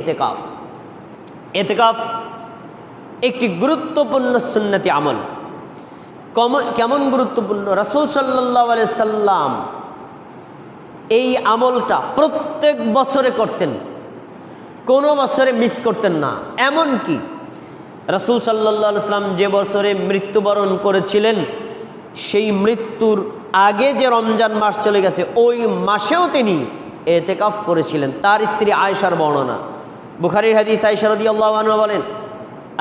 এতেকাফ। এতেকাফ একটি গুরুত্বপূর্ণ সুন্নতি আমল। কম- কেমন গুরুত্বপূর্ণ? রাসুল সাল্লাহ সাল্লাম এই আমলটা প্রত্যেক বছরে করতেন। কোনো বছরে মিস করতেন না। এমন কি রাসুল সাল্লাহ ইসলাম যে বছরে মৃত্যুবরণ করেছিলেন, সেই মৃত্যুর আগে যে রমজান মাস চলে গেছে, ওই মাসেও তিনি এতেকাফ করেছিলেন। তার স্ত্রী আয়সার বর্ণনা। বুখারির হাদিস আয়সা রদি আল্লাহ বলেন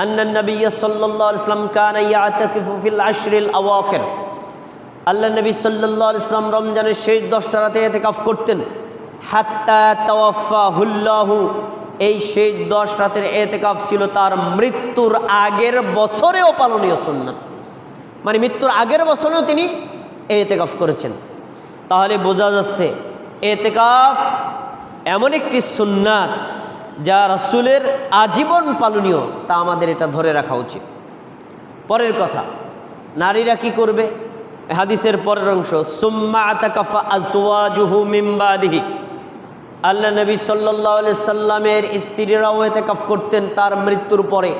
আন্নান নবী সাল্লাহ ইসলাম কান ইয়াতাকিফু ফিল আশরিল আওয়াখির আল্লাহ নবী সাল্লাহ ইসলাম রমজানের শেষ দশটা রাতে এতেকাফ করতেন। হাত্তা তাওয়াফা হুল্লাহু এই শেষ দশ রাতের এতেকাফ ছিল তার মৃত্যুর আগের বছরেও পালনীয় সুন্নত। মানে মৃত্যুর আগের বছরেও তিনি এতেকাফ করেছেন। তাহলে বোঝা যাচ্ছে, এতেকাফ এমন একটি সুন্নাত যা রাসূলের আজীবন পালনীয়, তা আমাদের এটা ধরে রাখা উচিত। পরের কথা, নারীরা কি করবে? হাদিসের পরের অংশ, সুম্মা আতাকাফা আল্লাহ নবী সাল্লাহ সাল্লামের স্ত্রীরাও এতেকাফ করতেন তার মৃত্যুর পরে।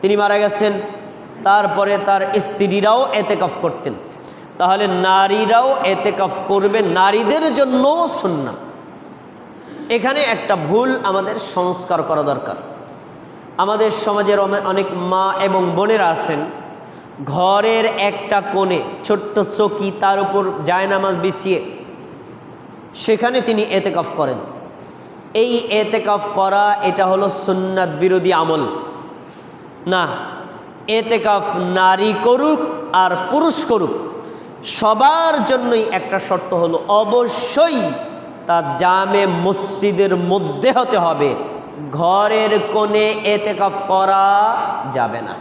তিনি মারা গেছেন, তারপরে তার স্ত্রীরাও এতেকাফ করতেন। তাহলে নারীরাও এতেকাফ করবে, নারীদের জন্যও সুন্না এখানে একটা ভুল আমাদের সংস্কার করা দরকার। আমাদের সমাজের অনেক মা এবং বোনেরা আছেন, ঘরের একটা কোণে ছোট্ট চকি তার উপর জায়নামাজ বিছিয়ে সেখানে তিনি এতেকাফ করেন। এই এতেকাফ করা এটা হলো সুন্নাত বিরোধী আমল। না, এতেকাফ নারী করুক আর পুরুষ করুক, সবার জন্যই একটা শর্ত হলো অবশ্যই তা জামে মসজিদের মধ্যে হতে হবে। ঘরের কোণে এতেকাফ করা যাবে না।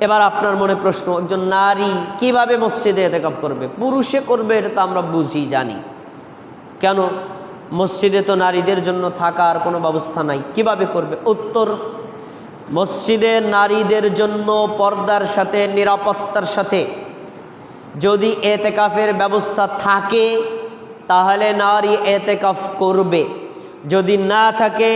এবার আপনার মনে প্রশ্ন, একজন নারী কীভাবে মসজিদে এতেকাফ করবে? পুরুষে করবে, এটা তো আমরা বুঝি, জানি। কেন? মসজিদে তো নারীদের জন্য থাকার কোনো ব্যবস্থা নাই। কীভাবে করবে? উত্তর, মসজিদে নারীদের জন্য পর্দার সাথে, নিরাপত্তার সাথে যদি এতেকাফের ব্যবস্থা থাকে তাহলে নারী এতেকাফ করবে। যদি না থাকে,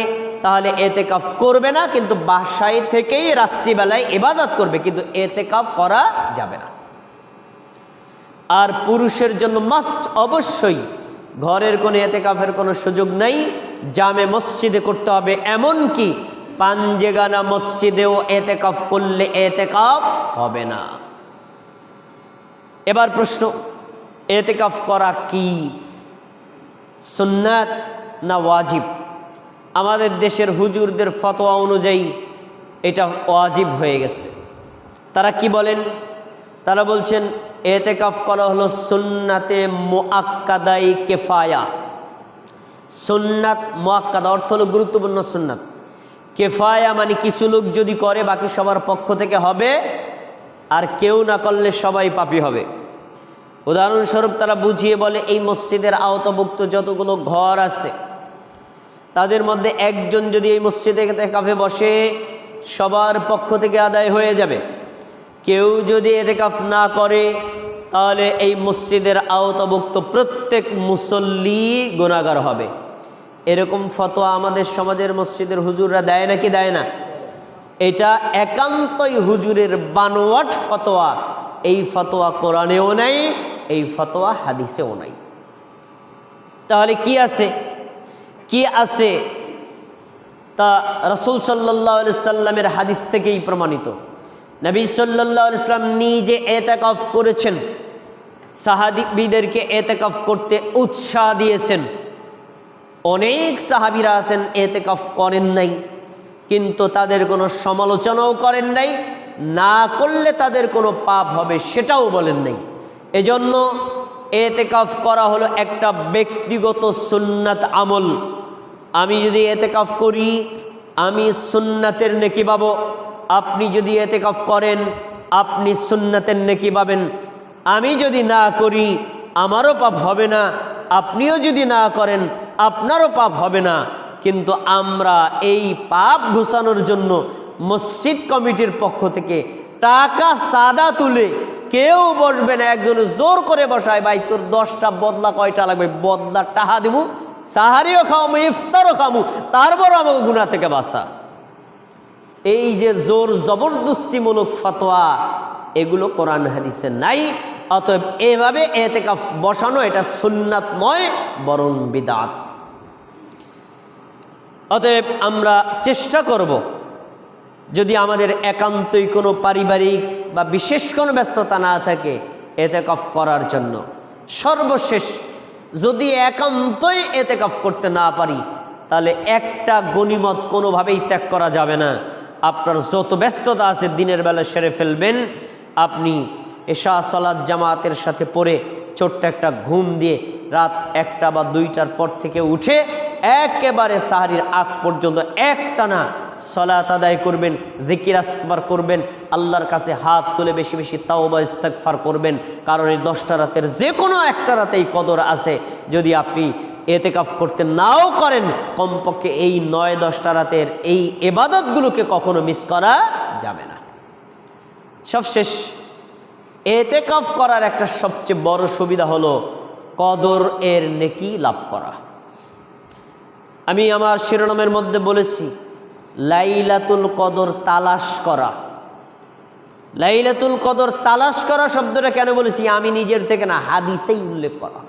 তাহলে এতেকাফ করবে না, কিন্তু বাসায় থেকেই রাত্রিবেলায় ইবাদত করবে, কিন্তু এতেকাফ করা যাবে না। আর পুরুষের জন্য মাস্ট অবশ্যই, ঘরের কোনো এতেকাফের কোনো সুযোগ নেই, জামে মসজিদে করতে হবে এমন কি পাঞ্জেগানা মসজিদেও এতেকাফ করলে এতেকাফ হবে না। এবার প্রশ্ন, এতেকাফ করা কি? সুন্নাত না ওয়াজিব? আমাদের দেশের হুজুরদের ফতোয়া অনুযায়ী এটা ওয়াজিব হয়ে গেছে। তারা কি বলেন? তারা বলছেন, এতেকাফ করা হলো সুন্নাতে মোয়াক্কাদাই কেফায়া। সুন্নাত মোয়াক্কাদা অর্থ হলো গুরুত্বপূর্ণ সুন্নাত। কেফায়া মানে কিছু লোক যদি করে, বাকি সবার পক্ষ থেকে হবে, আর কেউ না করলে সবাই পাপি হবে। উদাহরণস্বরূপ তারা বুঝিয়ে বলে, এই মসজিদের আওতাভুক্ত যতগুলো ঘর আছে, তাদের মধ্যে একজন যদি এই মসজিদে কাফে বসে, সবার পক্ষ থেকে আদায় হয়ে যাবে। কেউ যদি এতে কাফ না করে, তাহলে এই মসজিদের আওতাভুক্ত প্রত্যেক মুসল্লি গুণাগার হবে। এরকম ফতোয়া আমাদের সমাজের মসজিদের হুজুররা দেয় নাকি দেয় না? এটা একান্তই হুজুরের বানোয়াট ফতোয়া। এই ফতোয়া কোরআনেও নাই এই ফতোয়া হাদিসেও নাই। তাহলে কি আছে? কি আছে তা রসুল সাল্লাহ সাল্লামের হাদিস থেকেই প্রমাণিত। নবী সাল্লাহ ইসলাম নিজে এতেকাফ করেছেন। সাহাবিদেরকে এতেকাফ করতে উৎসাহ দিয়েছেন। অনেক সাহাবিরা আছেন, এতেকাফ করেন নাই। কিন্তু তাদের কোনো সমালোচনাও করেন নাই। না করলে তাদের কোনো পাপ হবে সেটাও বলেন নাই। এজন্য এতেকাফ করা হলো একটা ব্যক্তিগত সুন্নাত আমল। আমি যদি এতেকাফ করি, আমি সুন্নাতের নেকি পাব। আপনি যদি এতেকাফ করেন, আপনি সুন্নাতের নেকি পাবেন। আমি যদি না করি, আমারও পাপ হবে না। আপনিও যদি না করেন, আপনারও পাপ হবে না। কিন্তু আমরা এই পাপ ঘুষানোর জন্য মসজিদ কমিটির পক্ষ থেকে টাকা সাদা তুলে কেউ বসবে না, একজনে জোর করে বসায়, ভাই, তোর দশটা বদলা কয়টা লাগবে? বদলা টাহা দিব, সাহারিও খাওয়ামু, ইফতারও খামু তারপরও আমাকে গুণা থেকে বাসা এই যে জোর জবরদস্তিমূলক ফতোয়া, এগুলো কোরআন হাদিসে নাই, অতএব এভাবে এতেকাফ বসানো, এটা সুন্নাতময়, বরং বিদাত। অতএব আমরা চেষ্টা করব যদি আমাদের একান্তই কোনো পারিবারিক বা বিশেষ কোনো ব্যস্ততা না থাকে এতেকাফ করার জন্য। সর্বশেষ যদি একান্তই এতেকাফ করতে না পারি, তাহলে একটা গনিমত কোনোভাবেই ত্যাগ করা যাবে না। আপনার যত ব্যস্ততা আছে দিনের বেলা সেরে ফেলবেন। আপনি এশা সালাদ জামাতের সাথে পড়ে ছোট্ট একটা ঘুম দিয়ে রাত একটা বা দুইটার পর থেকে উঠে একেবারে সাহারির আগ পর্যন্ত একটানা সলাত আদায় করবেন, জিকির আসবার করবেন, আল্লাহর কাছে হাত তুলে বেশি বেশি তাওবা ইস্তাকফার করবেন। কারণ এই দশটা রাতের যে কোনো একটা রাতেই কদর আছে। যদি আপনি এতেকাফ করতে নাও করেন, কমপক্ষে এই নয় দশটা রাতের এই এবাদতগুলোকে কখনো মিস করা যাবে না। সবশেষ, এতেকাফ করার একটা সবচেয়ে বড় সুবিধা হলো কদর এর নেকি লাভ করা। আমি আমার শিরোনামের মধ্যে বলেছি লাইলাতুল কদর তালাশ করা। লাইলাতুল কদর তালাশ করা শব্দটা কেন বলেছি? আমি নিজের থেকে না, হাদিসেই উল্লেখ করা।